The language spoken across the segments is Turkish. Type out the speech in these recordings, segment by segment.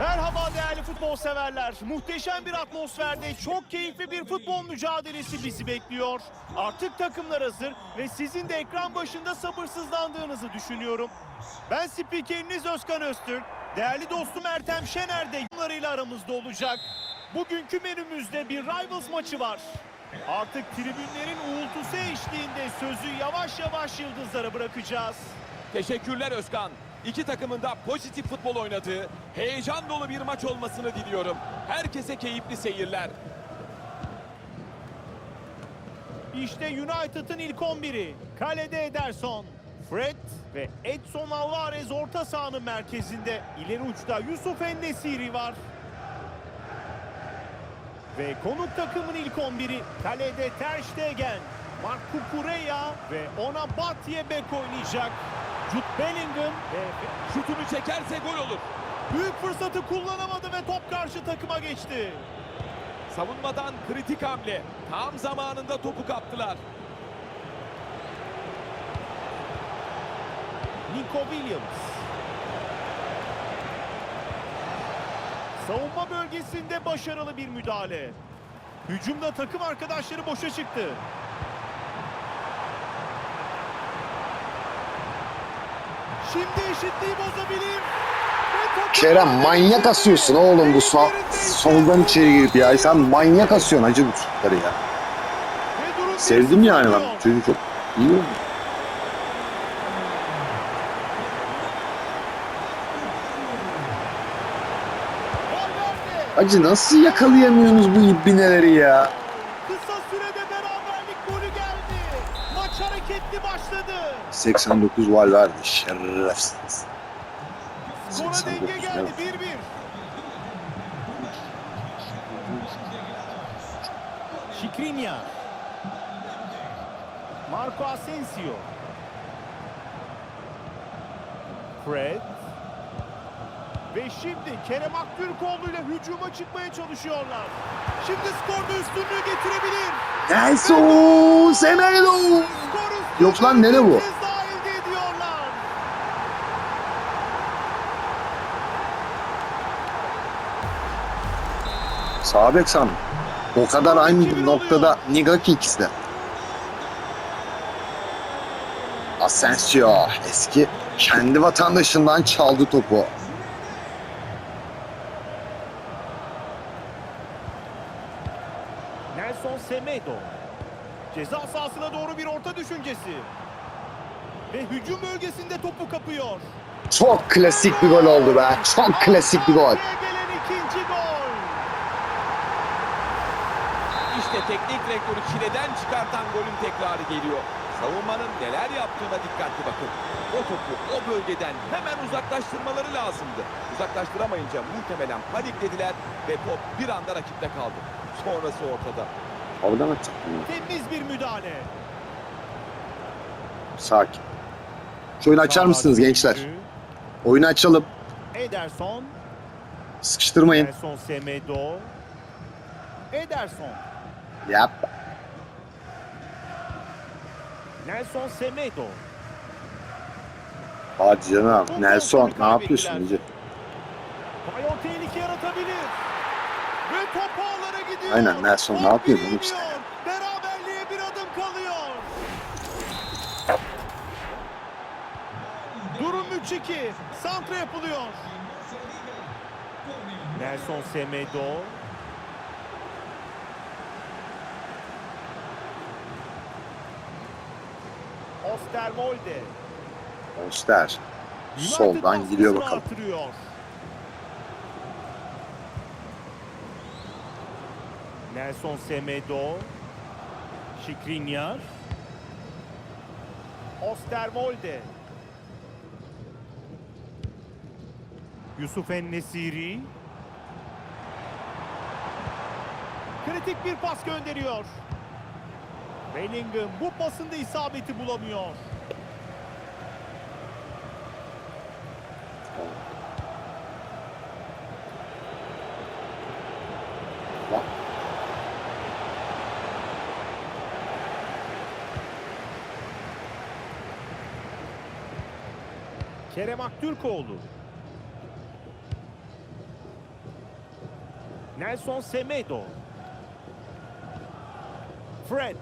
Merhaba değerli futbol severler. Muhteşem bir atmosferde çok keyifli bir futbol mücadelesi bizi bekliyor. Artık takımlar hazır ve sizin de ekran başında sabırsızlandığınızı düşünüyorum. Ben spikeriniz Özkan Öztürk. Değerli dostum Ertem Şener de yorumlarıyla aramızda olacak. Bugünkü menümüzde bir Rivals maçı var. Artık tribünlerin uğultusu eşliğinde sözü yavaş yavaş yıldızlara bırakacağız. Teşekkürler Özkan. İki takımın da pozitif futbol oynadığı, heyecan dolu bir maç olmasını diliyorum. Herkese keyifli seyirler. İşte United'ın ilk 11'i. Kalede Ederson, Fred ve Edson Alvarez orta sahanın merkezinde. İleri uçta Yusuf Ennesiri var. Ve konuk takımın ilk 11'i. Kalede Ter Stegen, Marc Cucurella ve ona Batye Bek oynayacak. Jude Bellingham Şutunu çekerse gol olur. büyük fırsatı kullanamadı ve top karşı takıma geçti. Savunmadan kritik hamle. Tam zamanında topu kaptılar. Nico Williams. Savunma bölgesinde başarılı bir müdahale. Hücumda takım arkadaşları boşa çıktı. Şimdi eşitliği bozabilir. Kerem manyak asıyorsun oğlum bu sol, soldan içeri girip ya. Sen manyak asıyorsun acı bu şutları ya. Sevdim yani oluyor. Çocuk çok iyi oldu. Acı nasıl yakalayamıyorsunuz bu ibneleri ya? Kısa sürede hareketli başladı. 89 val verdi şerefsiz. 89 denge geldi evet. 1-1. Şikrinyar. Marco Asensio. Fred. Ve şimdi Kerem Aktürkoğlu ile hücuma çıkmaya çalışıyorlar. Şimdi skorda üstünlüğü getirebilir. Nelson Semedo. Yok lan, nere bu? bir kez daha elde ediyorlar. Sağ bek sandım. O kadar aynı noktada Nigaki ikisi de. Asensio eski kendi vatandaşından çaldı topu. Nelson Semedo. Ceza sahasına doğru bir orta düşüncesi. Ve hücum bölgesinde topu kapıyor. Çok klasik bir gol oldu be. Çok klasik bir gol. Araya gelen ikinci gol. İşte teknik direktörü çileden çıkartan golün tekrarı geliyor. Savunmanın neler yaptığına dikkatli bakın. O topu o bölgeden hemen uzaklaştırmaları lazımdı. Uzaklaştıramayınca muhtemelen paniklediler ve top bir anda rakipte kaldı. Sonrası ortada. Oradan atacak. Temiz bir müdahale. Sakin. Şu oyunu açar mısınız gençler? Oyunu açalım. Ederson. Sıkıştırmayın. Nelson Semedo. Ederson. Yap. Nelson Semedo. Hadi canım. Nelson ne yapıyorsun? Bayon tehlike yaratabilir. Ve top ağlara gidiyor. Aynen, Nelson ne yapıyor bunu işte? Beraberliğe bir adım kalıyor. Durum 3-2. Santra yapılıyor. Nelson Semedo. Osterwolde. Oster. Soldan gidiyor baskısını bakalım. artırıyor. Nelson Semedo. Şikrinyar. Osterwolde. Yusuf Ennesiri. Kritik bir pas gönderiyor. Bellingham bu pasında isabeti bulamıyor. Kerem Aktürkoğlu. Nelson Semedo. Fred.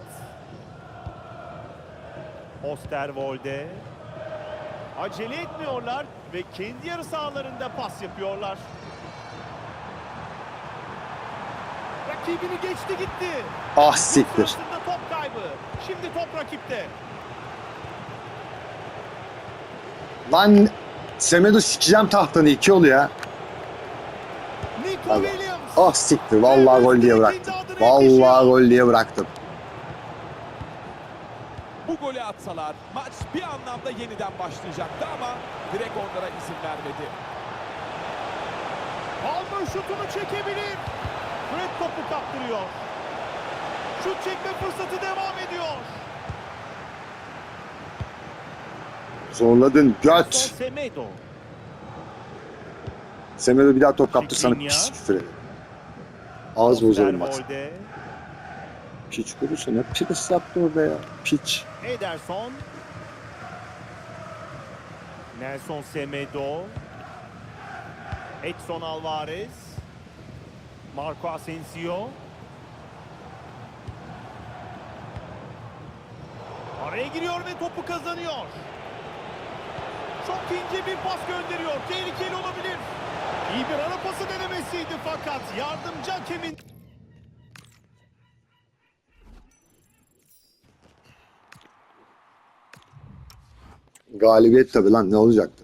Osterwolde. Acele etmiyorlar ve kendi yarı sahalarında pas yapıyorlar. Rakibini geçti gitti. Ah siktir. Top kaybı. Şimdi top rakipte. Lan Semedo sikeceğim tahtanı iki ol ya. Nico Abi. Williams. Ah siktir. Vallahi gol diye bıraktım. Vallahi gol diye bıraktım. Bu golü atsalar maç bir anlamda yeniden başlayacaktı ama direkt onlara izin vermedi. Palmer şutunu çekebilir. Fred topu kaptırıyor. Şut çekme fırsatı devam ediyor. Zorladın göt. Semedo. Bir daha top kaptırsana Şikrinyar. pis küfür ederim. Ağız bozarım bak. Piç kurusu ne pis yaptı orada ya. Piç. Ederson. Nelson Semedo. Edson Alvarez. Marco Asensio. Araya giriyor ve topu kazanıyor. Çok ince bir pas gönderiyor. Tehlikeli olabilir. İyi bir ara pası denemesiydi fakat yardımcı hakemin Galibiyet tabii lan ne olacaktı?